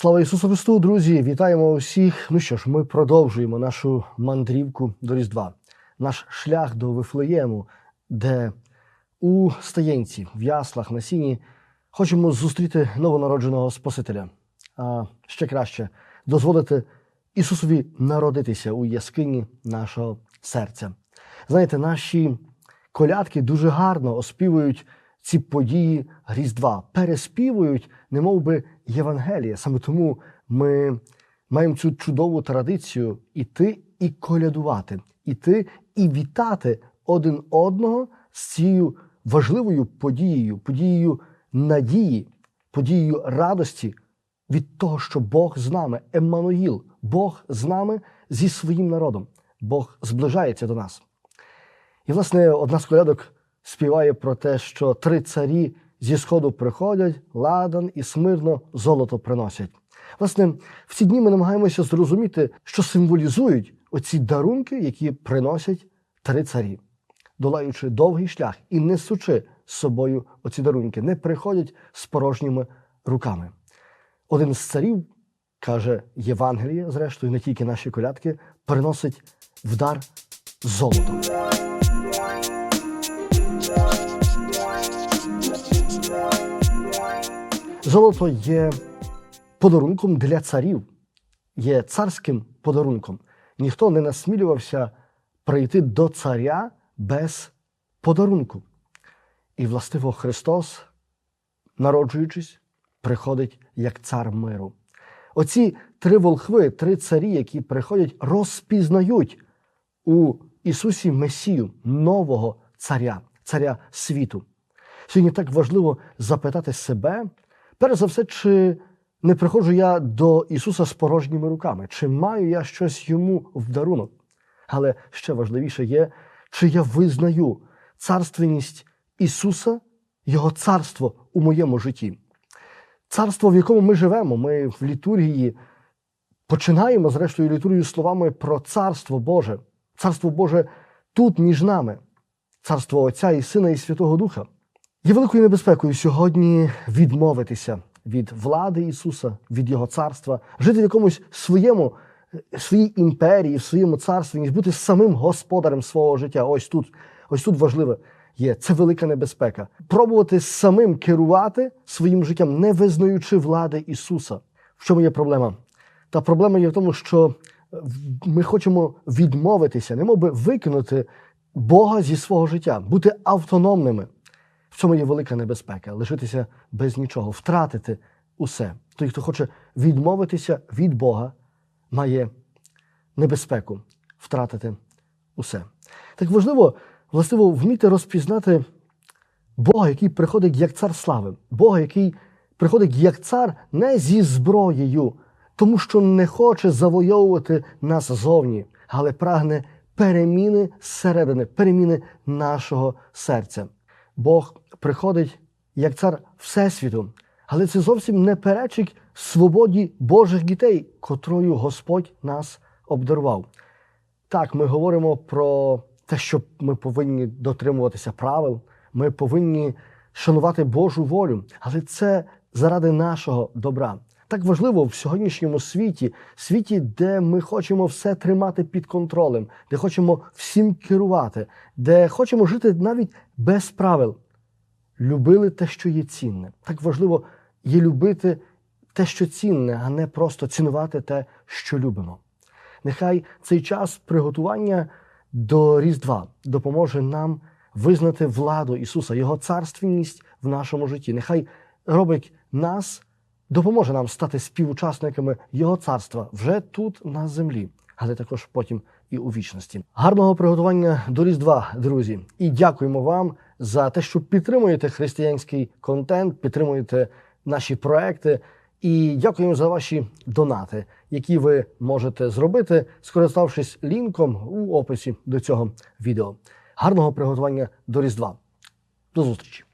Слава Ісусу Христу, друзі! Вітаємо усіх. Ну що ж, ми продовжуємо нашу мандрівку до Різдва, наш шлях до Вифлеєму, де у стаєнці, в яслах, на сіні хочемо зустріти новонародженого Спасителя. А ще краще дозволити Ісусові народитися у яскині нашого серця. Знаєте, наші колядки дуже гарно оспівують ці події Різдва, переспівують, немов би Євангелія. Саме тому ми маємо цю чудову традицію іти і колядувати, іти і вітати один одного з цією важливою подією, подією надії, подією радості від того, що Бог з нами, Еммануїл, Бог з нами зі своїм народом. Бог зближається до нас. І, власне, одна з колядок співає про те, що три царі зі сходу приходять, ладан і смирно золото приносять. Власне, в ці дні ми намагаємося зрозуміти, що символізують оці дарунки, які приносять три царі, долаючи довгий шлях і несучи з собою оці дарунки, не приходять з порожніми руками. Один з царів, каже Євангеліє, зрештою, не тільки наші колядки, приносить в дар золото. Золото є подарунком для царів, є царським подарунком. Ніхто не насмілювався прийти до царя без подарунку. І, властиво, Христос, народжуючись, приходить як цар миру. Оці три волхви, три царі, які приходять, розпізнають у Ісусі Месію нового царя, царя світу. Сьогодні так важливо запитати себе, перш за все, чи не приходжу я до Ісуса з порожніми руками, чи маю я щось йому в дарунок. Але ще важливіше є, чи я визнаю царственність Ісуса, Його царство у моєму житті. Царство, в якому ми живемо, ми в літургії починаємо, зрештою, літургію словами про Царство Боже. Царство Боже тут між нами, царство Отця і Сина і Святого Духа. Є великою небезпекою сьогодні відмовитися від влади Ісуса, від Його царства, жити в якомусь своєму, своїй імперії, в своєму царстві, бути самим господарем свого життя. Ось тут, ось тут важливе є. Це велика небезпека. Пробувати самим керувати своїм життям, не визнаючи влади Ісуса. В чому є проблема? Та проблема є в тому, що ми хочемо відмовитися, немов би викинути Бога зі свого життя, бути автономними. В цьому є велика небезпека лишитися без нічого, втратити усе. Той, хто хоче відмовитися від Бога, має небезпеку втратити усе. Так важливо, властиво, вміти розпізнати Бога, який приходить як цар слави, Бога, який приходить як цар не зі зброєю, тому що не хоче завойовувати нас зовні, але прагне переміни зсередини, переміни нашого серця. Бог приходить як цар Всесвіту, але це зовсім не перечить свободі Божих дітей, котрою Господь нас обдарував. Так, ми говоримо про те, що ми повинні дотримуватися правил, ми повинні шанувати Божу волю, але це заради нашого добра. Так важливо в сьогоднішньому світі, світі, де ми хочемо все тримати під контролем, де хочемо всім керувати, де хочемо жити навіть без правил. Любили те, що є цінне. Так важливо є любити те, що цінне, а не просто цінувати те, що любимо. Нехай цей час приготування до Різдва допоможе нам визнати владу Ісуса, Його царственність в нашому житті. Нехай робить нас, допоможе нам стати співучасниками Його царства вже тут, на землі, але також потім і у вічності. Гарного приготування до Різдва, друзі, і дякуємо вам за те, що підтримуєте християнський контент, підтримуєте наші проекти. І дякуємо за ваші донати, які ви можете зробити, скориставшись лінком у описі до цього відео. Гарного приготування до Різдва. До зустрічі!